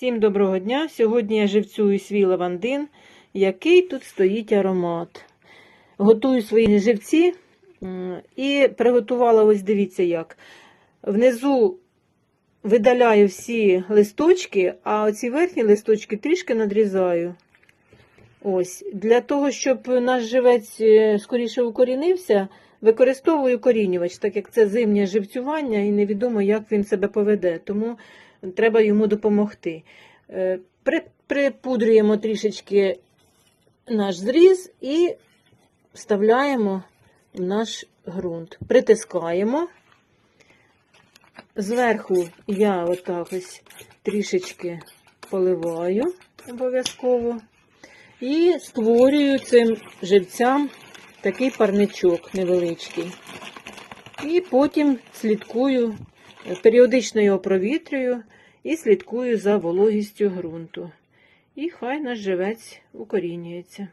Всім доброго дня! Сьогодні я живцюю свій лавандин. Який тут стоїть аромат. Готую свої живці і приготувала, ось дивіться як. Внизу видаляю всі листочки, а оці верхні листочки трішки надрізаю. Ось. Для того, щоб наш живець е, скоріше укорінився, використовую корінювач, так як це зимнє живцювання і невідомо, як він себе поведе. Тому треба йому допомогти. Е, Припудрюємо трішечки наш зріз і вставляємо в наш ґрунт. Притискаємо. Зверху я отак ось трішечки поливаю обов'язково. І створюю цим живцям такий парничок невеличкий. І потім слідкую, періодично його провітрюю і слідкую за вологістю ґрунту. І хай наш живець укорінюється.